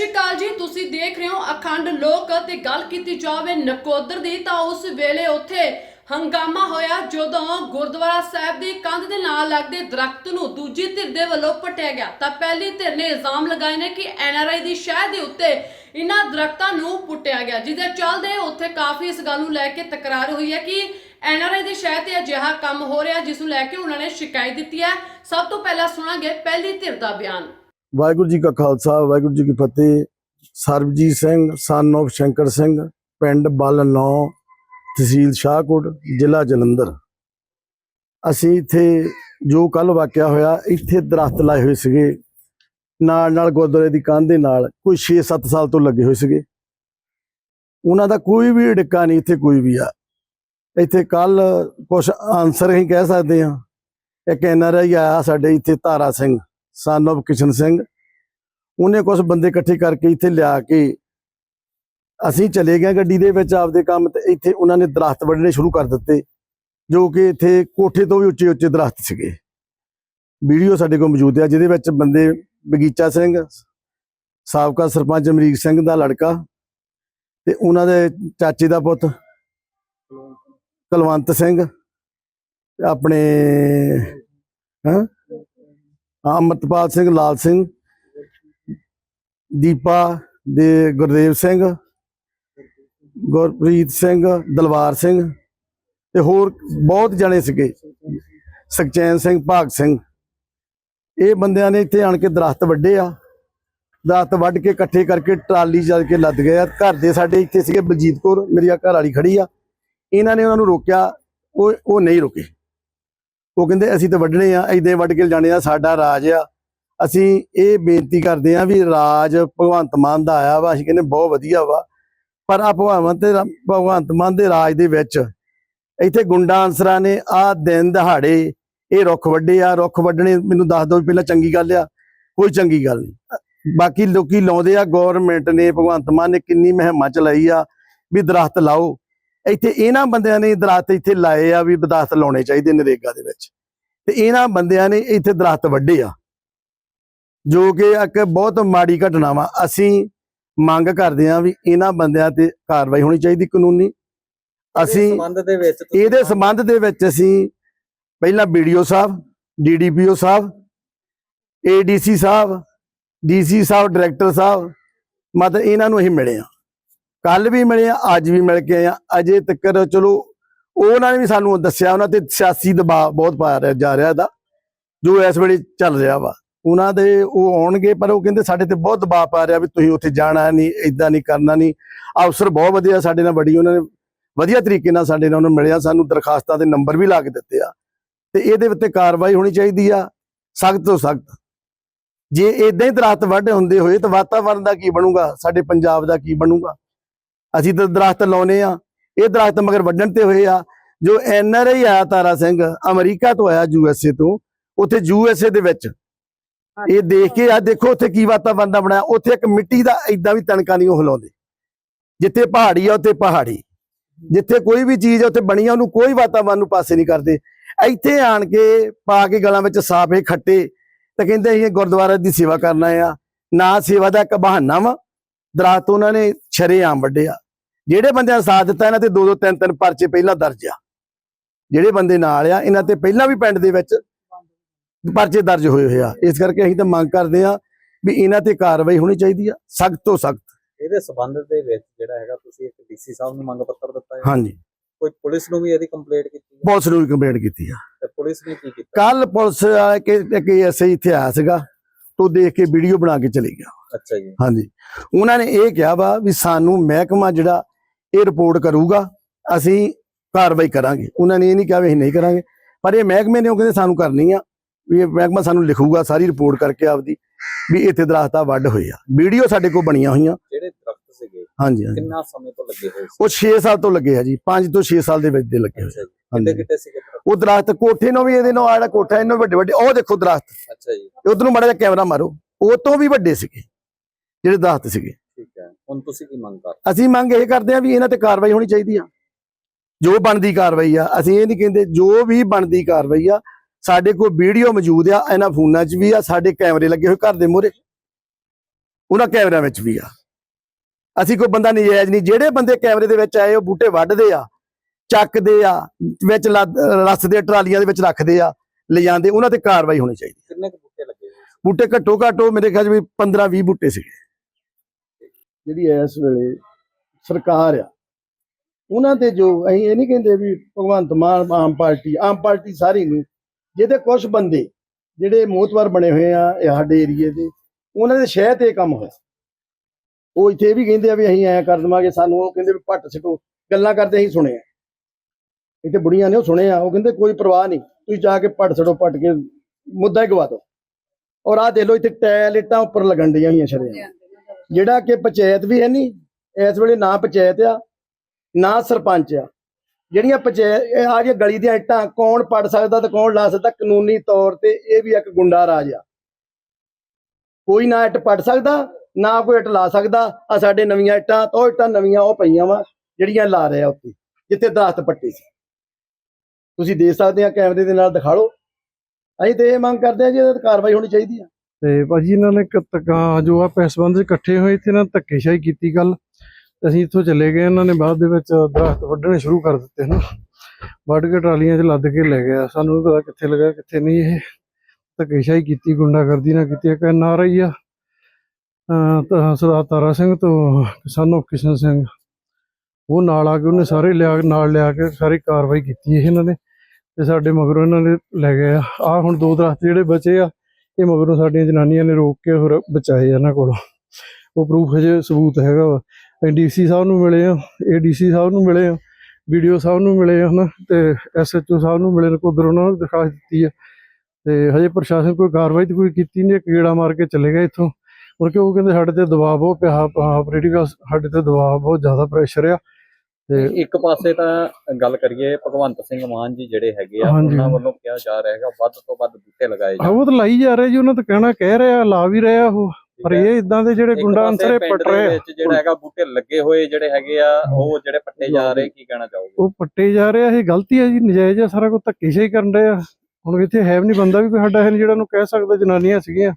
ਸ਼੍ਰੀ ਅਕਾਲ ਜੀ, ਤੁਸੀਂ ਦੇਖ ਰਹੇ ਹੋ ਅਖੰਡ ਲੋਕ ਤੇ ਗੱਲ ਕੀਤੀ ਜਾਵੇ ਨਕੋਦਰ ਦੀ ਤਾਂ ਉਸ ਵੇਲੇ ਉੱਥੇ ਹੰਗਾਮਾ ਹੋਇਆ ਜਦੋਂ ਗੁਰਦੁਆਰਾ ਸਾਹਿਬ ਦੀ ਕੰਧ ਦੇ ਨਾਲ ਲੱਗਦੇ ਦਰਖਤ ਨੂੰ ਦੂਜੀ ਧਿਰ ਦੇ ਵੱਲੋਂ ਪਟਿਆ ਗਿਆ। ਤਾਂ ਪਹਿਲੀ ਧਿਰ ਨੇ ਇਲਜ਼ਾਮ ਲਗਾਏ ਨੇ ਕਿ ਐਨਆਰਆਈ ਦੀ ਸ਼ਹਿ ਦੇ ਉੱਤੇ ਇਹਨਾਂ ਦਰਖਤਾਂ ਨੂੰ ਪੁੱਟਿਆ ਗਿਆ, ਜਿਹਦੇ ਚੱਲਦੇ ਉੱਥੇ ਕਾਫੀ ਇਸ ਗੱਲ ਨੂੰ ਲੈ ਕੇ ਤਕਰਾਰ ਹੋਈ ਹੈ ਕਿ ਐਨਆਰਆਈ ਦੀ ਸ਼ਹਿ ਤੇ ਅਜਿਹਾ ਕੰਮ ਹੋ ਰਿਹਾ, ਜਿਸ ਨੂੰ ਲੈ ਕੇ ਉਹਨਾਂ ਨੇ ਸ਼ਿਕਾਇਤ ਦਿੱਤੀ ਹੈ। ਸਭ ਤੋਂ ਪਹਿਲਾਂ ਸੁਣਾਂਗੇ ਪਹਿਲੀ ਧਿਰ ਦਾ ਬਿਆਨ। ਵਾਹਿਗੁਰੂ ਜੀ ਕਾ ਖਾਲਸਾ, ਵਾਹਿਗੁਰੂ ਜੀ ਕੀ ਫਤਿਹ। ਸਰਬਜੀਤ ਸਿੰਘ ਸਨ of ਸ਼ੰਕਰ ਸਿੰਘ, ਪਿੰਡ ਬਲ ਨੌ ਤਹਿਸੀਲ ਸ਼ਾਹਕੋਟ, ਜ਼ਿਲ੍ਹਾ ਜਲੰਧਰ। ਅਸੀਂ ਇੱਥੇ ਜੋ ਕੱਲ ਵਾਕਿਆ ਹੋਇਆ, ਇੱਥੇ ਦਰਖਤ ਲਾਏ ਹੋਏ ਸੀਗੇ। ਨਾਲ ਨਾਲ ਗੁਰਦੁਆਰੇ ਦੀ ਕੰਧ ਦੇ ਨਾਲ ਕੋਈ 6-7 ਸਾਲ ਤੋਂ ਲੱਗੇ ਹੋਏ ਸੀਗੇ। ਉਹਨਾਂ ਦਾ ਕੋਈ ਵੀ ਡਿੱਕਾ ਨਹੀਂ, ਇੱਥੇ ਕੋਈ ਵੀ ਆ। ਇੱਥੇ ਕੱਲ ਕੁਝ ਆਨਸਰ ਹੀ ਕਹਿ ਸਕਦੇ ਹਾਂ। ਇੱਕ ਐਨਆਰਆਈ ਆਇਆ ਸਾਡੇ ਇੱਥੇ ਤਾਰਾ ਸਿੰਘ। ਸਨ of ਕਿਸ਼ਨ ਸਿੰਘ ਉਹਨੇ ਕੁਝ ਬੰਦੇ ਇਕੱਠੇ ਕਰਕੇ ਇੱਥੇ ਲਿਆ ਕੇ ਅਸੀਂ ਚਲੇ ਗਏ ਗੱਡੀ ਦੇ ਵਿੱਚ ਆਪਦੇ ਕੰਮ ਤੇ। ਇੱਥੇ ਉਹਨਾਂ ਨੇ ਦਰਖਤ ਵੱਢਣੇ ਸ਼ੁਰੂ ਕਰ ਦਿੱਤੇ, ਜੋ ਕਿ ਇੱਥੇ ਕੋਠੇ ਤੋਂ ਵੀ ਉੱਚੇ ਉੱਚੇ ਦਰਖਤ ਸੀਗੇ। ਵੀਡੀਓ ਸਾਡੇ ਕੋਲ ਮੌਜੂਦ ਹੈ ਜਿਹਦੇ ਵਿੱਚ ਬੰਦੇ ਬਗੀਚਾ ਸਿੰਘ, ਸਾਬਕਾ ਸਰਪੰਚ ਅਮਰੀਕ ਸਿੰਘ ਦਾ ਲੜਕਾ ਤੇ ਉਹਨਾਂ ਦੇ ਚਾਚੇ ਦਾ ਪੁੱਤ ਕੁਲਵੰਤ ਸਿੰਘ, ਆਪਣੇ, ਹਾਂ? ਅਮਰਤਪਾਲ ਸਿੰਘ, ਲਾਲ ਸਿੰਘ, ਦੀਪਾ ਦੇ ਗੁਰਦੇਵ ਸਿੰਘ, ਗੁਰਪ੍ਰੀਤ ਸਿੰਘ, ਦਲਵਾਰ ਸਿੰਘ ਤੇ ਹੋਰ ਬਹੁਤ ਜਣੇ ਸੀਗੇ। ਸੁਖਚੈਨ ਸਿੰਘ, ਭਾਗ ਸਿੰਘ। ਇਹ ਬੰਦਿਆਂ ਨੇ ਇੱਥੇ ਆਣ ਕੇ ਦਰਖਤ ਵੱਡੇ ਆ। ਦਰਖਤ ਵੱਢ ਕੇ ਇਕੱਠੇ ਕਰਕੇ ਟਰਾਲੀ ਚੱਲ ਕੇ ਲੱਦ ਗਏ ਆ। ਘਰ ਦੇ ਸਾਡੇ ਇੱਥੇ ਸੀਗੇ ਬਲਜੀਤ ਕੌਰ, ਮੇਰੀ ਆ ਘਰ ਵਾਲੀ ਖੜੀ ਆ। ਇਹਨਾਂ ਨੇ ਉਹਨਾਂ ਨੂੰ ਰੋਕਿਆ, ਉਹ ਉਹ ਨਹੀਂ ਰੁਕੇ। ਉਹ ਕਹਿੰਦੇ, ਅਸੀਂ ਤਾਂ ਵੱਢਣੇ ਆ ਐਦਾਂ ਵੱਢ ਕੇ ਜਾਣੇ ਆ, ਸਾਡਾ ਰਾਜ ਆ। ਅਸੀਂ ਇਹ ਬੇਨਤੀ ਕਰਦੇ ਆ ਵੀ ਰਾਜ ਭਗਵੰਤ ਮਾਨ ਦਾ ਆਇਆ ਵਾ, ਅਸੀਂ ਕਹਿੰਦੇ ਬਹੁਤ ਵਧੀਆ ਵਾ। ਪਰ ਆ ਭਗਵੰਤ ਤੇ ਭਗਵੰਤ ਮਾਨ ਦੇ ਰਾਜ ਦੇ ਵਿੱਚ ਇੱਥੇ ਗੁੰਡਾ ਅਨਸਰਾਂ ਨੇ ਆ ਦਿਨ ਦਿਹਾੜੇ ਇਹ ਰੁੱਖ ਵੱਡੇ ਆ, ਰੁੱਖ ਵੱਢਣੇ ਮੈਨੂੰ ਦੱਸ ਦਿਓ ਪਹਿਲਾਂ ਚੰਗੀ ਗੱਲ ਆ, ਕੋਈ ਚੰਗੀ ਗੱਲ ਨਹੀਂ। ਬਾਕੀ ਲੋਕੀ ਲਾਉਂਦੇ ਆ ਗਵਰਨਮੈਂਟ ਨੇ, ਭਗਵੰਤ ਮਾਨ ਨੇ ਕਿੰਨੀ ਮਹਿਮਾ ਚਲਾਈ ਆ ਵੀ ਦਰਖਤ ਲਾਓ। ਇੱਥੇ ਇਹਨਾਂ ਬੰਦਿਆਂ ਨੇ ਦਰਖਤ ਇੱਥੇ ਲਾਏ ਆ ਵੀ ਦਰਖਤ ਲਾਉਣੇ ਚਾਹੀਦੇ ਨਰੇਗਾ ਦੇ ਵਿੱਚ। ਤੇ ਇਹਨਾਂ ਬੰਦਿਆਂ ਨੇ ਇੱਥੇ ਦਰਖਤ ਵੱਢੇ ਆ। ਜੋ ਕਿ ਇੱਕ ਬਹੁਤ ਮਾੜੀ ਘਟਨਾ ਵਾ। ਅਸੀਂ ਮੰਗ ਕਰਦੇ ਆ ਵੀ ਇਹਨਾਂ ਬੰਦਿਆਂ ਤੇ ਕਾਰਵਾਈ ਹੋਣੀ ਚਾਹੀਦੀ ਕਾਨੂੰਨੀ। ਅਸੀਂ ਸੰਬੰਧ ਦੇ ਵਿੱਚ ਤੁਸੀਂ ਇਹਦੇ ਸੰਬੰਧ ਦੇ ਵਿੱਚ ਅਸੀਂ ਪਹਿਲਾਂ ਵੀਡੀਓ ਸਾਹਿਬ ਡੀਡੀਪੀਓ ਸਾਹਿਬ ਏਡੀਸੀ ਸਾਹਿਬ ਡੀਸੀ ਸਾਹਿਬ ਡਾਇਰੈਕਟਰ ਸਾਹਿਬ ਮਤਲਬ ਇਹਨਾਂ ਨੂੰ ਅਸੀਂ ਮਿਲੇ ਆ ਕੱਲ ਵੀ ਮਿਲੇ ਆ, ਅੱਜ ਵੀ ਮਿਲ ਕੇ ਆਏ ਆ, ਅਜੇ ਤੱਕ ਚਲੋ ਉਹਨਾਂ ਨੇ ਵੀ ਸਾਨੂੰ ਦੱਸਿਆ, ਉਹਨਾਂ ਤੇ ਸਿਆਸੀ ਦਬਾਅ ਬਹੁਤ ਪਾ ਰਿਹਾ, ਜਾ ਰਿਹਾ ਦਾ ਜੋ ਇਸ ਵੇਲੇ ਚੱਲ ਰਿਹਾ ਵਾ। ਉਹਨਾਂ ਦੇ ਉਹ ਆਉਣਗੇ, ਪਰ ਉਹ ਕਹਿੰਦੇ ਸਾਡੇ ਤੇ ਬਹੁਤ ਦਬਾਅ ਪਾ ਰਿਹਾ ਵੀ ਤੁਸੀਂ ਉੱਥੇ ਜਾਣਾ ਨਹੀਂ ਇਦਾਂ ਨਹੀਂ, ਕਰਨਾ ਨਹੀਂ। ਅਫਸਰ ਬਹੁਤ ਵਧੀਆ ਸਾਡੇ ਨਾਲ ਬੜੀ ਉਹਨਾਂ ਨੇ ਵਧੀਆ ਤਰੀਕੇ ਨਾਲ ਸਾਡੇ ਨਾਲ ਉਹਨਾਂ ਮਿਲਿਆ, ਸਾਨੂੰ ਦਰਖਾਸਤਾਂ ਦੇ ਨੰਬਰ ਵੀ ਲਾ ਕੇ ਦਿੱਤੇ ਆ। ਤੇ ਇਹਦੇ ਉੱਤੇ ਕਾਰਵਾਈ ਹੋਣੀ ਚਾਹੀਦੀ ਆ, ਸਖਤ ਤੋਂ ਸਖਤ। ਜੇ ਇਦਾਂ ਹੀ ਦਰਖਤ ਵੱਢ ਹੁੰਦੇ ਹੋਏ, ਤਾਂ ਵਾਤਾਵਰਣ ਦਾ ਕੀ ਬਣੂਗਾ, ਸਾਡੇ ਪੰਜਾਬ ਦਾ ਕੀ ਬਣੂਗਾ? ਅਸੀਂ ਤਾਂ ਦਰਖਤ ਲਾਉਨੇ ਆ ਇਹ ਦਰਖਤ ਮਗਰ ਵੱਢਣ ਤੇ ਹੋਏ ਆ। ਜੋ ਐਨਆਰਆਈ ਆਇਆ ਤਾਰਾ ਸਿੰਘ ਅਮਰੀਕਾ ਤੋਂ ਆਇਆ ਯੂਐਸਏ ਤੋਂ ਉੱਥੇ ਯੂਐਸਏ ਦੇ ਵਿੱਚ। ਇਹ ਦੇਖ ਕੇ ਆ ਦੇਖੋ ਉੱਥੇ ਕੀ ਵਾਤਾਵਰਣ ਦਾ ਬਣਾਇਆ ਉੱਥੇ ਇੱਕ ਮਿੱਟੀ ਦਾ ਇਦਾਂ ਵੀ ਤਣਕਾ ਨਹੀਂ ਉਹ ਹਿਲਾਉਂਦੇ। ਜਿੱਥੇ ਪਹਾੜੀ ਆ ਉੱਥੇ ਪਹਾੜੀ। ਜਿੱਥੇ ਕੋਈ ਵੀ ਚੀਜ਼ ਆ ਉੱਥੇ ਬਣੀ ਆ ਉਹਨੂੰ ਕੋਈ ਵਾਤਾਵਰਣ ਨੂੰ ਪਾਸੇ ਨਹੀਂ ਕਰਦੇ। ਇੱਥੇ ਆਣ ਕੇ ਪਾ ਕੇ ਗਲਾਂ ਵਿੱਚ ਸਾਫੇ ਖੱਟੇ ਤੇ ਕਹਿੰਦੇ ਅਸੀਂ ਗੁਰਦੁਆਰੇ ਦੀ ਸੇਵਾ ਕਰਨਾ ਆ। ਨਾ ਸੇਵਾ ਦਾ ਇੱਕ ਬਹਾਨਾ ਵਾ। ਦਰਖਤ ਉਹਨਾਂ ਨੇ ਸ਼ਰੇਆਮ ਵੱਡੇ ਆ ਜਿਹੜੇ ਬੰਦਿਆਂ ਨੇ ਸਾਥ ਦਿੱਤਾ ਇਹਨਾਂ ਤੇ ਦੋ ਦੋ ਤਿੰਨ ਤਿੰਨ ਪਰਚੇ ਪਹਿਲਾਂ ਦਰਜ ਆ। ਜਿਹੜੇ ਬੰਦੇ ਨਾਲ ਆ ਇਹਨਾਂ ਤੇ ਪਹਿਲਾਂ ਵੀ ਪਿੰਡ ਦੇ ਵਿੱਚ ਪਰਚੇ ਦਰਜ ਹੋਏ ਹੋਏ ਆ। ਇਸ ਕਰਕੇ ਅਸੀਂ ਤਾਂ ਮੰਗ ਕਰਦੇ ਆ ਵੀ ਇਹਨਾਂ ਤੇ ਕਾਰਵਾਈ ਹੋਣੀ ਚਾਹੀਦੀ ਆ ਸਖਤ ਤੋਂ ਸਖਤ। ਇਹਦੇ ਸੰਬੰਧ ਦੇ ਵਿੱਚ ਜਿਹੜਾ ਹੈਗਾ ਤੁਸੀਂ ਇੱਕ ਡੀਸੀ ਸਾਹਿਬ ਨੂੰ ਮੰਗ ਪੱਤਰ ਦਿੱਤਾ ਹੈ। ਹਾਂਜੀ। ਕੋਈ ਪੁਲਿਸ ਨੂੰ ਵੀ ਇਹਦੀ ਕੰਪਲੇਂਟ ਕੀਤੀ ਹੈ? ਪੁਲਿਸ ਨੂੰ ਵੀ ਕੰਪਲੇਂਟ ਕੀਤੀ ਆ। ਤੇ ਪੁਲਿਸ ਨੇ ਕੀ ਕੀਤਾ? ਕੱਲ ਪੁਲਿਸ ਆ ਕੇ ਇੱਕ ਐਸਆਈ ਇੱਥੇ ਆਇਆ ਸੀਗਾ ਤੋਂ ਦੇਖ ਕੇ ਵੀਡੀਓ ਬਣਾ ਕੇ ਚਲੇ ਗਿਆ। ਅੱਛਾ ਜੀ। ਹਾਂਜੀ। ਉਹਨਾਂ ਨੇ ਇਹ ਕਿਹਾ ਵਾ ਵੀ ਸਾਨੂੰ ਮਹਿਕਮਾ ਜਿਹੜਾ ਇਹ ਰਿਪੋਰਟ ਕਰੂਗਾ ਅਸੀਂ ਕਾਰਵਾਈ ਕਰਾਂਗੇ। ਉਹਨਾਂ ਨੇ ਇਹ ਨਹੀਂ ਕਿਹਾ ਵੀ ਅਸੀਂ ਨਹੀਂ ਕਰਾਂਗੇ। ਪਰ ਇਹ ਮਹਿਕਮੇ ਨੇ ਉਹ ਕਹਿੰਦੇ ਸਾਨੂੰ ਕਰਨੀ ਆ ਵੀ ਇਹ ਮਹਿਕਮਾ ਸਾਨੂੰ ਲਿਖੂਗਾ ਸਾਰੀ ਰਿਪੋਰਟ ਕਰਕੇ ਆਪਦੀ ਵੀ ਇੱਥੇ ਦਰਖਤਾਂ ਵੱਢ ਹੋਏ ਆ। ਵੀਡੀਓ ਸਾਡੇ ਕੋਲ ਬਣੀਆਂ ਹੋਈਆਂ। ਜਿਹੜੇ ਦਰਖਤ ਸੀਗੇ ਹਾਂਜੀ ਕਿੰਨਾ ਸਮੇਂ ਤੋਂ ਲੱਗੇ ਹੋਏ ਸੀ? ਉਹ 6 ਸਾਲ ਤੋਂ ਲੱਗੇ ਆ ਜੀ 5 ਤੋਂ 6 ਸਾਲ ਦੇ ਵਿੱਚ ਦੇ ਲੱਗੇ ਹੋਏ। ਕਿੱਡੇ ਕਿੱਡੇ ਸੀਗੇ? ਉਹ ਦਰਖਤ ਕੋਠੇ ਨੂੰ ਵੀ ਇਹਦੇ ਨਾਲ ਆ ਜਿਹੜਾ ਕੋਠਾ ਇਹਨੂੰ ਵੱਡੇ ਵੱਡੇ ਉਹ ਦੇਖੋ ਦਰਖਤ। ਅੱਛਾ ਜੀ। ਉਧਰ ਨੂੰ ਮਾੜਾ ਜਿਹਾ ਕੈਮਰਾ ਮਾਰੋ। ਉਹ ਤੋਂ ਵੀ ਵੱਡੇ ਸੀਗੇ। ਜਿਹੜੇ ਦਰਖਤ ਸੀਗੇ। ਠੀਕ ਹੈ। ਹੁਣ ਤੁਸੀਂ ਕੀ ਮੰਗ ਕਰ ਅਸੀਂ ਮੰਗ ਇਹ ਕਰਦੇ ਆ ਵੀ ਇਹਨਾਂ ਤੇ ਕਾਰਵਾਈ ਹੋਣੀ ਚਾਹੀਦੀ ਆ। ਜੋ ਬਣਦੀ ਕਾਰਵਾਈ ਆ ਅਸੀਂ ਇਹ ਨਹੀਂ ਕਹਿੰਦੇ ਜੋ ਵੀ ਬਣਦੀ ਕਾਰਵਾਈ ਆ ਸਾਡੇ ਕੋਲ ਵੀਡੀਓ ਮੌਜੂਦ ਆ ਇਹਨਾਂ ਫੋਨਾਂ 'ਚ ਵੀ ਆ ਸਾਡੇ ਕੈਮਰੇ ਲੱਗੇ ਹੋਏ ਘਰ ਦੇ ਮੂਹਰੇ। ਉਹਨਾਂ ਕੈਮਰਿਆਂ ਵਿੱਚ ਵੀ ਆ। ਅਸੀਂ ਕੋਈ ਬੰਦਾ ਨਜਾਇਜ਼ ਨਹੀਂ ਜਿਹੜੇ ਬੰਦੇ ਕੈਮਰੇ ਦੇ ਵਿੱਚ ਆਏ ਉਹ ਬੂਟੇ ਵੱਢਦੇ ਆ ਚੱਕਦੇ ਆ ਵਿੱਚ ਰੱਸਦੇ ਟਰਾਲੀਆਂ ਦੇ ਵਿੱਚ ਰੱਖਦੇ ਆ ਲਿਜਾਂਦੇ ਉਹਨਾਂ ਤੇ ਕਾਰਵਾਈ ਹੋਣੀ ਚਾਹੀਦੀ। ਕਿੰਨੇ ਕੁ ਬੂਟੇ ਲੱਗੇ? ਬੂਟੇ ਘੱਟੋ ਘੱਟ ਮੇਰੇ ਖਿਆਲ ਵੀ 15 20 ਬੂਟੇ ਸੀਗੇ। ਜਿਹੜੀ ਇਸ ਵੇਲੇ ਸਰਕਾਰ ਆ, ਉਹਨਾਂ ਤੇ ਜੋ ਅਸੀਂ ਇਹ ਨਹੀਂ ਕਹਿੰਦੇ ਵੀ ਭਗਵੰਤ ਮਾਨ, ਆਮ ਪਾਰਟੀ ਆਮ ਪਾਰਟੀ ਸਾਰੀ ਨਹੀਂ ਜਿਹਦੇ ਕੁਝ ਬੰਦੇ ਜਿਹੜੇ ਮੋਤਵਰ ਬਣੇ ਹੋਏ ਆ ਸਾਡੇ ਏਰੀਏ ਦੇ, ਉਹਨਾਂ ਦੇ ਸ਼ਹਿਰ ਤੇ ਕੰਮ ਹੋਇਆ। ਉਹ ਇੱਥੇ ਇਹ ਵੀ ਕਹਿੰਦੇ ਆ ਵੀ ਅਸੀਂ ਐਂ ਕਰ ਦਵਾਂਗੇ, ਸਾਨੂੰ ਉਹ ਕਹਿੰਦੇ ਵੀ ਪੱਟ ਸਿੱਟੋ, ਗੱਲਾਂ ਕਰਦੇ ਅਸੀਂ ਸੁਣੇ ਆ ਇੱਥੇ ਬੁੜੀਆਂ ਨੇ ਉਹ ਸੁਣੇ ਆ ਉਹ ਕਹਿੰਦੇ ਕੋਈ ਪਰਵਾਹ ਨਹੀਂ, ਤੁਸੀਂ ਜਾ ਕੇ ਪੱਟ ਸਿੱਟੋ, ਪੱਟ ਕੇ ਮੁੱਦਾ ਹੀ ਗਵਾ ਦਿਓ। ਔਰ ਆਹ ਦੇਖ ਲਓ ਇੱਥੇ ਟੈਲ ਇੱਟਾਂ ਉੱਪਰ ਲੱਗਣ ਡੀਆਂ ਹੋਈਆਂ ਸ਼ਰੇ ਜਿਹੜਾ ਕਿ ਪੰਚਾਇਤ ਵੀ ਹੈ ਨਹੀਂ ਇਸ ਵੇਲੇ ਨਾ ਪੰਚਾਇਤ ਆ, ਨਾ ਸਰਪੰਚ ਆ। ਜਿਹੜੀਆਂ ਪੰਚਾਇਤ ਆ ਜੇ ਗਲੀ ਦੀਆਂ ਇੱਟਾਂ, ਕੌਣ ਪੜ ਸਕਦਾ ਤੇ ਕੌਣ ਲਾ ਸਕਦਾ, ਕਾਨੂੰਨੀ ਤੌਰ ਤੇ ਇਹ ਵੀ ਇੱਕ ਗੁੰਡਾ ਰਾਜ ਆ। ਕੋਈ ਨਾ ਇੱਟ ਪੜ ਸਕਦਾ, ਨਾ ਕੋਈ ਇੱਟ ਲਾ ਸਕਦਾ ਆ ਸਾਡੇ ਨਵੀਆਂ ਇੱਟਾਂ ਤੋਂ ਇੱਟਾਂ ਨਵੀਆਂ ਉਹ ਪਈਆਂ ਵਾ, ਜਿਹੜੀਆਂ ਲਾ ਰਹੇ ਆ ਉੱਤੇ ਜਿੱਥੇ ਦਰਖਤ ਪੱਟੀ ਸੀ। ਤੁਸੀਂ ਦੇਖ ਸਕਦੇ ਆ, ਕੈਮਰੇ ਦੇ ਨਾਲ ਦਿਖਾ ਲਓ। ਅਸੀਂ ਤੇ ਇਹ ਮੰਗ ਕਰਦੇ ਆ ਜੀ ਇਹਦੇ ਕਾਰਵਾਈ ਹੋਣੀ ਚਾਹੀਦੀ ਆ। ਤੇ ਭਾਜੀ ਇਹਨਾਂ ਨੇ ਕਤਕਾ ਜੋ ਆ ਪੈਸਬੰਦ ਇਕੱਠੇ ਹੋਏ ਤੇ ਇਹਨਾਂ ਨੇ ਧੱਕੇਸ਼ਾਹੀ ਕੀਤੀ ਗੱਲ ਤੇ ਅਸੀਂ ਇੱਥੋਂ ਚਲੇ ਗਏ, ਇਹਨਾਂ ਨੇ ਬਾਅਦ ਦੇ ਵਿੱਚ ਦਰਖਤ ਵੱਢਣੇ ਸ਼ੁਰੂ ਕਰ ਦਿੱਤੇ ਨਾ ਵੱਢ ਕੇ ਟਰਾਲੀਆਂ 'ਚ ਲੱਦ ਕੇ ਲੈ ਗਿਆ। ਸਾਨੂੰ ਨੀ ਪਤਾ ਕਿੱਥੇ ਲੱਗਾ, ਕਿੱਥੇ ਨਹੀਂ ਇਹ। ਧੱਕੇਸ਼ਾਹੀ ਕੀਤੀ, ਗੁੰਡਾਗਰਦੀ ਨਾਲ ਕੀਤੀ, ਇੱਕ ਐਨ ਆਰ ਆਈ ਆ। ਤਾਂ ਸਰਦਾਰ ਤਾਰਾ ਸਿੰਘ ਤੋਂ ਸਾਨੂੰ ਕਿਸ਼ਨ ਸਿੰਘ ਉਹ ਨਾਲ ਆ ਕੇ ਉਹਨੇ ਸਾਰੇ ਲਿਆ, ਨਾਲ ਲਿਆ ਕੇ ਸਾਰੀ ਕਾਰਵਾਈ ਕੀਤੀ ਇਹਨਾਂ ਨੇ ਤੇ ਸਾਡੇ ਮਗਰੋਂ ਇਹਨਾਂ ਨੇ ਲੈ ਗਏ ਆ। ਆਹ ਹੁਣ ਦੋ ਦਰਖਤ ਜਿਹੜੇ ਬਚੇ ਆ ਇਹ ਮਗਰੋਂ ਸਾਡੀਆਂ ਜਨਾਨੀਆਂ ਨੇ ਰੋਕ ਕੇ ਹੋਰ ਬਚਾਏ ਇਹਨਾਂ ਕੋਲੋਂ। ਉਹ ਪ੍ਰੂਫ ਹਜੇ ਸਬੂਤ ਹੈਗਾ ਵਾ। ਡੀਸੀ ਸਾਹਿਬ ਨੂੰ ਮਿਲੇ ਆ ਏਡੀਸੀ ਸਾਹਿਬ ਨੂੰ ਮਿਲੇ ਆ ਵੀਡੀਓ ਸਾਹਿਬ ਨੂੰ ਮਿਲੇ ਆ ਹਨਾ ਤੇ ਐਸਐਚਓ ਸਾਹਿਬ ਨੂੰ ਮਿਲੇ ਨਕੋਦਰ ਉਹਨਾਂ ਨੂੰ ਦਰਖਾਸਤ ਦਿੱਤੀ ਆ। ਤੇ ਹਜੇ ਪ੍ਰਸ਼ਾਸਨ ਕੋਈ ਕਾਰਵਾਈ ਤੇ ਕੋਈ ਕੀਤੀ ਨਹੀਂ ਕੀੜਾ ਮਾਰ ਕੇ ਚਲੇ ਗਏ ਇੱਥੋਂ। ਕਿਉਂਕਿ ਉਹ ਕਹਿੰਦੇ ਸਾਡੇ ਤੇ ਦਬਾਅ ਬਹੁਤ ਪਿਆ ਪੋਲੀਟੀਕਲ ਸਾਡੇ ਤੇ ਦਬਾਅ ਬਹੁਤ ਜ਼ਿਆਦਾ ਪ੍ਰੈਸ਼ਰ ਆ। ਇੱਕ ਪਾਸੇ ਤਾਂ ਗੱਲ ਕਰੀਏ ਭਗਵੰਤ ਸਿੰਘ ਮਾਨ ਜੀ ਜਿਹੜੇ ਹੈਗੇ ਆ। ਉਹਨਾਂ ਵੱਲੋਂ ਕਿਹਾ ਜਾ ਰਿਹਾ ਹੈਗਾ ਵੱਧ ਤੋਂ ਵੱਧ ਬੂਟੇ ਲਗਾਏ ਆ ਜਾਣ ਉਹ ਤਾਂ ਲਾਈ ਜਾ ਰਿਹਾ ਜੀ ਉਹਨਾਂ ਤਾਂ ਕਹਿਣਾ ਕਹਿ ਰਿਹਾ ਲਾ ਵੀ ਰਿਹਾ ਉਹ। ਪਰ। ਇਹ ਇਦਾਂ ਦੇ ਜਿਹੜੇ ਗੁੰਡਾ ਅੰਸਰੇ ਪਟ ਰਹੇ ਵਿੱਚ ਜਿਹੜਾ ਹੈਗਾ ਬੂਟੇ ਲੱਗੇ ਹੋਏ ਜਿਹੜੇ ਹੈਗੇ ਆ ਉਹ ਜਿਹੜੇ ਪੱਟੇ ਜਾ ਰਹੇ ਕੀ ਕਹਿਣਾ ਚਾਹੋਗੇ? ਉਹ ਪੱਟੇ ਜਾ ਰਹੇ ਆ ਇਹ ਗਲਤੀ ਹੈ ਜੀ ਨਜਾਇਜ਼ ਆ ਸਾਰਾ ਕੁਝ ਧੱਕੇਸ਼ਾਹੀ ਕਰਨ ਰਹੇ ਆ। ਹੁਣ ਇੱਥੇ ਹੈ ਵੀ ਨਹੀਂ ਬੰਦਾ ਵੀ ਕੋਈ ਸਾਡਾ ਹੈ ਨਹੀਂ ਜਿਹੜਾ ਨੂੰ ਕਹਿ ਸਕਦਾ ਜਨਾਨੀਆਂ ਸੀਗੀਆਂ।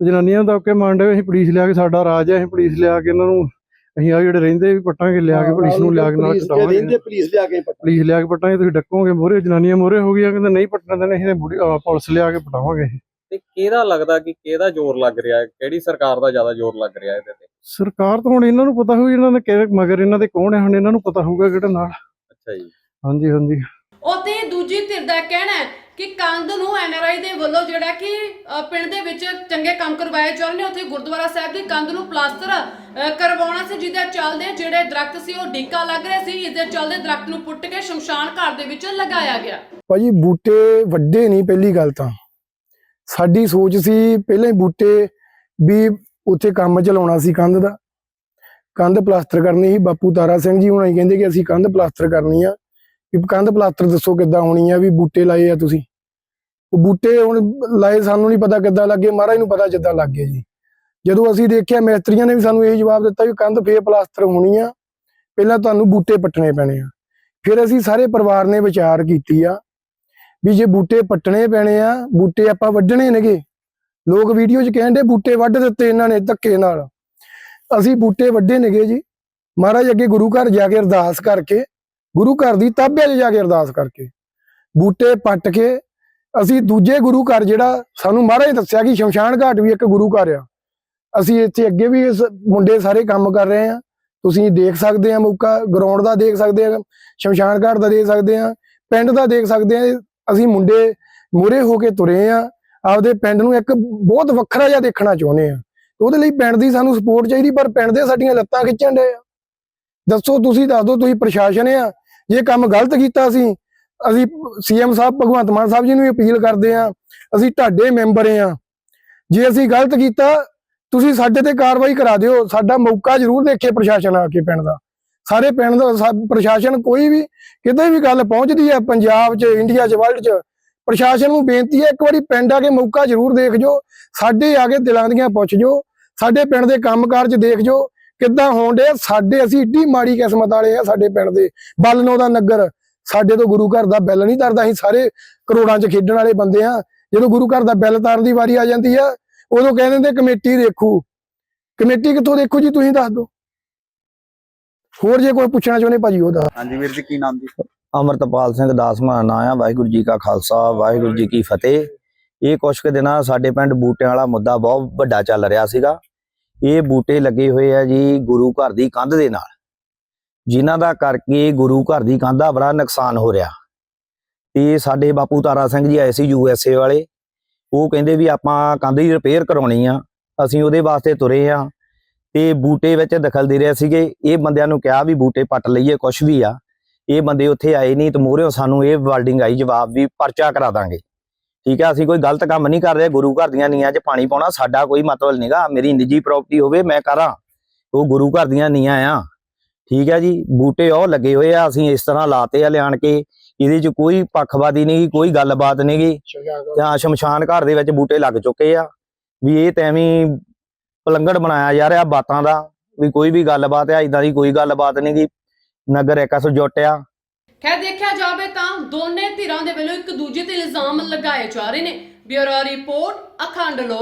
ਜਨਾਨੀਆਂ ਦਾ ਕੇ ਮੰਡੇ ਅਸੀਂ ਪੁਲਿਸ ਲਿਆ ਕੇ ਸਾਡਾ ਰਾਜ ਹੈ ਅਸੀਂ ਪੁਲਿਸ ਲਿਆ ਕੇ ਇਹਨਾਂ ਨੂੰ ਅਸੀਂ ਆ ਜਿਹੜੇ ਰਹਿੰਦੇ ਵੀ ਪੱਟਾਂਗੇ ਲਿਆ ਕੇ ਪੁਲਿਸ ਨੂੰ ਲਿਆ ਕੇ ਨਾਲ ਕਟਾਵਾਂਗੇ ਰਹਿੰਦੇ ਪੁਲਿਸ ਲਿਆ ਕੇ ਪੱਟਾ ਪੁਲਿਸ ਲਿਆ ਕੇ ਪਟਾਂਗੇ ਤੁਸੀਂ ਡੱਕੋਗੇ ਮੋਰੇ ਜਨਾਨੀਆਂ ਮੋਰੇ ਹੋ ਗਈਆਂ ਕਹਿੰਦੇ ਨਹੀਂ ਪੱਟਣਾ ਦੇਣਾ ਅਸੀਂ ਤਾਂ ਬੁੜੀ- ਅਹ ਪੁਲਿਸ ਲਿਆ ਕੇ ਪਟਾਵਾਂਗੇ। ਤੇ ਕਿਹਦਾ ਲੱਗਦਾ ਕਿ ਕਿਹਦਾ ਜ਼ੋਰ ਲੱਗ ਰਿਹਾ ਹੈ? ਕਿਹੜੀ ਸਰਕਾਰ ਦਾ ਜ਼ਿਆਦਾ ਜ਼ੋਰ ਲੱਗ ਰਿਹਾ ਇਹਦੇ ਤੇ? ਸਰਕਾਰ ਤਾਂ ਹੁਣ ਇਹਨਾਂ ਨੂੰ ਪਤਾ ਹੋਊ ਇਹਨਾਂ ਦੇ ਕਿਹੜੇ ਮਗਰ ਇਹਨਾਂ ਦੇ ਕੌਣ ਹੈ ਹੁਣ ਇਹਨਾਂ ਨੂੰ ਪਤਾ ਹੋਊਗਾ ਕਿਹੜਾ ਨਾਲ। ਅੱਛਾ ਜੀ। ਹਾਂਜੀ ਹਾਂਜੀ। ਉੱਥੇ ਦੂਜੀ ਧਿਰ ਦਾ ਕਹਿਣਾ ਹੈ ਕਿ ਕੰਧ ਨੂੰ ਐਨਆਰਆਈ ਦੇ ਵੱਲੋਂ ਜਿਹੜਾ ਕਿ ਅ, ਪਿੰਡ ਦੇ ਵਿੱਚ ਚੰਗੇ ਕੰਮ ਕਰਵਾਏ ਜਾ ਰਹੇ ਨੇ। ਉੱਥੇ ਗੁਰਦੁਆਰਾ ਸਾਹਿਬ ਦੀ ਕੰਧ ਨੂੰ ਪਲਾਸਟਰ ਅ, ਕਰਵਾਉਣਾ ਸੀ ਜਿਹਦੇ ਚੱਲਦੇ ਜਿਹੜੇ ਦਰਖਤ ਸੀ ਉਹ ਡੀਕਾ ਲੱਗ ਰਹੇ ਸੀ। ਇਸ ਦੇ ਚੱਲਦੇ ਦਰਖਤ ਨੂੰ ਪੁੱਟ ਕੇ ਸ਼ਮਸ਼ਾਨ ਘਾਟ ਦੇ ਵਿੱਚ ਲਗਾਇਆ ਗਿਆ। ਭਾਜੀ ਬੂਟੇ ਵੱਡੇ ਨਹੀਂ ਪਹਿਲੀ ਗੱਲ ਤਾਂ। ਸਾਡੀ ਸੋਚ ਸੀ ਪਹਿਲਾਂ ਹੀ ਬੂਟੇ ਵੀ ਉੱਥੇ ਕੰਮ ਚਲਾਉਣਾ ਸੀ ਕੰਧ ਦਾ। ਕੰਧ ਪਲਾਸਟਰ ਕਰਨੀ ਸੀ। ਬਾਪੂ ਤਾਰਾ ਸਿੰਘ ਜੀ ਹੁਣ ਹੀ ਕਹਿੰਦੇ ਕਿ ਅਸੀਂ ਕੰਧ ਪਲਾਸਟਰ ਕਰਨੀ ਆ। ਵੀ ਕੰਧ ਪਲਾਸਟਰ ਦੱਸੋ ਕਿੱਦਾਂ ਹੋਣੀ ਆ, ਵੀ ਬੂਟੇ ਲਾਏ ਆ ਤੁਸੀਂ। ਉਹ ਬੂਟੇ ਹੁਣ ਲਾਏ ਸਾਨੂੰ ਨਹੀਂ ਪਤਾ ਕਿੱਦਾਂ ਲੱਗੇ, ਮਹਾਰਾਜ ਨੂੰ ਪਤਾ ਜਿੱਦਾਂ ਲੱਗ ਗਏ ਜੀ। ਜਦੋਂ ਅਸੀਂ ਦੇਖਿਆ, ਮਿਸਤਰੀਆਂ ਨੇ ਵੀ ਸਾਨੂੰ ਇਹ ਜਵਾਬ ਦਿੱਤਾ ਵੀ ਕੰਧ ਫੇਰ ਪਲਾਸਟਰ ਹੋਣੀ ਆ, ਪਹਿਲਾਂ ਤੁਹਾਨੂੰ ਬੂਟੇ ਪੱਟਣੇ ਪੈਣੇ ਆ। ਫਿਰ ਅਸੀਂ ਸਾਰੇ ਪਰਿਵਾਰ ਨੇ ਵਿਚਾਰ ਕੀਤੀ ਆ ਵੀ ਜੇ ਬੂਟੇ ਪੱਟਣੇ ਪੈਣੇ ਆ, ਬੂਟੇ ਆਪਾਂ ਵੱਢਣੇ ਨੇਗੇ। ਲੋਕ ਵੀਡੀਓ 'ਚ ਕਹਿੰਦੇ ਬੂਟੇ ਵੱਢ ਦਿੱਤੇ ਇਹਨਾਂ ਨੇ ਧੱਕੇ ਨਾਲ। ਅਸੀਂ ਬੂਟੇ ਵੱਢੇ ਨੇਗੇ ਜੀ। ਮਹਾਰਾਜ ਅੱਗੇ ਗੁਰੂ ਘਰ ਜਾ ਕੇ ਅਰਦਾਸ ਕਰਕੇ ਗੁਰੂ ਘਰ ਦੀ ਤਾਬਿਆ 'ਚ ਜਾ ਕੇ ਅਰਦਾਸ ਕਰਕੇ। ਬੂਟੇ ਪੱਟ ਕੇ ਅਸੀਂ ਦੂਜੇ ਗੁਰੂ ਘਰ ਜਿਹੜਾ ਸਾਨੂੰ ਮਹਾਰਾਜ ਦੱਸਿਆ ਕਿ ਸ਼ਮਸ਼ਾਨ ਘਾਟ ਵੀ ਇੱਕ ਗੁਰੂ ਘਰ ਆ। ਅਸੀਂ ਇੱਥੇ ਅੱਗੇ ਵੀ ਇਸ ਮੁੰਡੇ ਸਾਰੇ ਕੰਮ ਕਰ ਰਹੇ ਆ ਤੁਸੀਂ ਦੇਖ ਸਕਦੇ ਆ ਮੌਕਾ ਗਰਾਊਂਡ ਦਾ ਦੇਖ ਸਕਦੇ ਆ ਸ਼ਮਸ਼ਾਨ ਘਾਟ ਦਾ ਦੇਖ ਸਕਦੇ ਆ ਪਿੰਡ ਦਾ ਦੇਖ ਸਕਦੇ ਆ ਅਸੀਂ ਮੁੰਡੇ ਮੂਰੇ ਹੋ ਕੇ ਤੁਰੇ ਆ ਆਪਦੇ ਪਿੰਡ ਨੂੰ ਇੱਕ ਬਹੁਤ ਵੱਖਰਾ ਜਿਹਾ ਦੇਖਣਾ ਚਾਹੁੰਦੇ ਆ ਉਹਦੇ ਲਈ ਪਿੰਡ ਦੀ ਸਾਨੂੰ ਸਪੋਰਟ ਚਾਹੀਦੀ, ਪਰ ਪਿੰਡ ਦੇ ਸਾਡੀਆਂ ਲੱਤਾਂ ਖਿੱਚਣ ਦੇ ਆ। ਦੱਸੋ, ਤੁਸੀਂ ਦੱਸ ਦਿਓ, ਤੁਸੀਂ ਪ੍ਰਸ਼ਾਸਨ ਆ। ਜੇ ਕੰਮ ਗਲਤ ਕੀਤਾ ਸੀ, ਅਸੀਂ ਸੀਐਮ ਸਾਹਿਬ, ਭਗਵੰਤ ਮਾਨ ਸਾਹਿਬ ਜੀ ਨੂੰ ਵੀ ਅਪੀਲ ਕਰਦੇ ਆ ਅਸੀਂ ਤੁਹਾਡੇ ਮੈਂਬਰ ਆ ਜੇ ਅਸੀਂ ਗਲਤ ਕੀਤਾ, ਤੁਸੀਂ ਸਾਡੇ ਤੇ ਕਾਰਵਾਈ ਕਰਾ ਦਿਓ, ਸਾਡਾ ਮੌਕਾ ਜ਼ਰੂਰ ਦੇਖੇ ਪ੍ਰਸ਼ਾਸਨ ਆ ਕੇ ਪਿੰਡ ਦਾ। ਸਾਰੇ ਪਿੰਡ ਦਾ ਪ੍ਰਸ਼ਾਸਨ ਕੋਈ ਵੀ, ਕਿਤੇ ਵੀ ਗੱਲ ਪਹੁੰਚਦੀ ਹੈ, ਪੰਜਾਬ 'ਚ ਇੰਡੀਆ 'ਚ ਵਰਲਡ 'ਚ, ਪ੍ਰਸ਼ਾਸਨ ਨੂੰ ਬੇਨਤੀ ਹੈ, ਇੱਕ ਵਾਰੀ ਪਿੰਡ ਆ ਕੇ ਮੌਕਾ ਜ਼ਰੂਰ ਦੇਖ ਜੋ, ਸਾਡੇ ਆ ਕੇ ਦਿਲਾਂ ਦੀਆਂ ਪੁੱਛ ਜੋ, ਸਾਡੇ ਪਿੰਡ ਦੇ ਕੰਮਕਾਰ 'ਚ ਦੇਖ ਜੋ ਕਿੱਦਾਂ ਹੋਣ ਦੇ ਸਾਡੇ ਅਸੀਂ ਏਡੀ ਮਾੜੀ ਕਿਸਮਤ ਵਾਲੇ ਆ ਸਾਡੇ ਪਿੰਡ ਦੇ। ਬਲਨੋ ਦਾ ਨਗਰ ਸਾਡੇ ਤੋਂ ਗੁਰੂ ਘਰ ਦਾ ਬਿੱਲ ਨਹੀਂ ਤਰਦਾ ਅਸੀਂ ਸਾਰੇ ਕਰੋੜਾਂ 'ਚ ਖੇਡਣ ਵਾਲੇ ਬੰਦੇ ਆ। ਜਦੋਂ ਗੁਰੂ ਘਰ ਦਾ ਬਿੱਲ ਤਾਰਨ ਦੀ ਵਾਰੀ ਆ ਜਾਂਦੀ ਆ ਉਦੋਂ ਕਹਿੰਦੇ ਨੇ ਕਮੇਟੀ ਦੇਖੂ। ਕਮੇਟੀ ਕਿੱਥੋਂ ਦੇਖੋ ਜੀ ਤੁਸੀਂ ਦੱਸ ਦਿਓ। ਹੋਰ ਜੇ ਕੋਈ ਪੁੱਛਣਾ ਚਾਹੁੰਦੇ ਭਾਜੀ ਉਹ ਦੱਸ ਹਾਂਜੀ ਵੀਰ ਜੀ ਕੀ ਨਾਮ ਜੀ? ਅਮਰਤਪਾਲ ਸਿੰਘ ਦਾਸ ਮਾਨਾ ਨਾਂ ਆ। ਵਾਹਿਗੁਰੂ ਜੀ ਕਾ ਖਾਲਸਾ ਵਾਹਿਗੁਰੂ ਜੀ ਕੀ ਫਤਿਹ। ਇਹ ਕੁਛ ਕੁ ਦਿਨਾਂ ਸਾਡੇ ਪਿੰਡ ਬੂਟਿਆਂ ਵਾਲਾ ਮੁੱਦਾ ਬਹੁਤ ਵੱਡਾ ਚੱਲ ਰਿਹਾ ਸੀਗਾ। ਇਹ ਬੂਟੇ ਲੱਗੇ ਹੋਏ ਆ ਜੀ ਗੁਰੂ ਘਰ ਦੀ ਕੰਧ ਦੇ ਨਾਲ। ਜਿਨ੍ਹਾਂ ਦਾ ਕਰਕੇ ਗੁਰੂ ਘਰ ਦੀ ਕੰਧ ਦਾ ਬੜਾ ਨੁਕਸਾਨ ਹੋ ਰਿਹਾ। ਤੇ ਸਾਡੇ ਬਾਪੂ ਤਾਰਾ ਸਿੰਘ ਜੀ ਆਏ ਸੀ ਯੂਐਸਏ ਵਾਲੇ। ਉਹ ਕਹਿੰਦੇ ਵੀ ਆਪਾਂ ਕੰਧ ਦੀ ਰਿਪੇਅਰ ਕਰਾਉਣੀ ਆ। ਅਸੀਂ ਉਹਦੇ ਵਾਸਤੇ ਤੁਰੇ ਆ। ਤੇ ਬੂਟੇ ਵਿੱਚ ਦਖਲ ਦੇ ਰਹੇ ਸੀਗੇ। ਇਹ ਬੰਦਿਆਂ ਨੂੰ ਕਿਹਾ ਵੀ ਬੂਟੇ ਪੱਟ ਲਈਏ, ਕੁਛ ਵੀ ਆ। ਇਹ ਬੰਦੇ ਉੱਥੇ ਆਏ ਨਹੀਂ ਤੇ ਮੋਹਰੇ ਸਾਨੂੰ ਇਹ ਵਰਡਿੰਗ ਆਈ, ਜਵਾਬ ਵੀ ਪਰਚਾ ਕਰਾ ਦਾਂਗੇ। ਠੀਕ ਹੈ ਅਸੀਂ ਕੋਈ ਗਲਤ ਕੰਮ ਨਹੀਂ ਕਰ ਰਹੇ ਗੁਰੂ ਘਰ ਦੀਆਂ ਨੀਆਂ 'ਚ ਪਾਣੀ ਪਾਉਣਾ ਸਾਡਾ ਕੋਈ ਮਤਲਬ ਨਹੀਂਗਾ ਮੇਰੀ ਨਿੱਜੀ ਪ੍ਰਾਪਰਟੀ ਹੋਵੇ ਮੈਂ ਕਰਾਂ ਉਹ ਗੁਰੂ ਘਰ ਦੀਆਂ ਨੀਆਂ ਆ। ਠੀਕ ਹੈ ਜੀ ਬੂਟੇ ਉਹ ਲੱਗੇ ਹੋਏ ਆ ਅਸੀਂ ਇਸ ਤਰ੍ਹਾਂ ਲਾਤੇ ਆ ਲਿਆਣ ਕੇ ਇਹਦੇ 'ਚ ਕੋਈ ਪੱਖਵਾਦੀ ਨਹੀਂ ਕੋਈ ਗੱਲਬਾਤ ਨਹੀਂਗੀ ਜਾਂ ਸ਼ਮਸ਼ਾਨ ਘਾਟ ਦੇ ਵਿੱਚ ਬੂਟੇ ਲੱਗ ਚੁੱਕੇ ਆ ਵੀ ਇਹ ਤਾਂ ਐਵੇਂ ਪਲੰਗੜ ਬਣਾਇਆ ਜਾ ਰਿਹਾ ਬਾਤਾਂ ਦਾ ਵੀ ਕੋਈ ਵੀ ਗੱਲਬਾਤ ਆ ਇਦਾਂ ਦੀ ਕੋਈ ਗੱਲਬਾਤ ਨਹੀਂਗੀ ਨਗਰ ਇਕਸ ਜੁੱਟਿਆ ਖੈਰ ਦੇਖਿਆ ਜਾਵੇ ਤਾਂ ਦੋਨੇ ਧਿਰਾਂ ਦੇ ਵੱਲੋਂ ਇੱਕ ਦੂਜੇ ਤੇ ਇਲਜ਼ਾਮ ਲਗਾਏ ਜਾ ਰਹੇ ਨੇ। ਬਿਊਰੋ ਰਿਪੋਰਟ, ਅਖੰਡ ਲੋ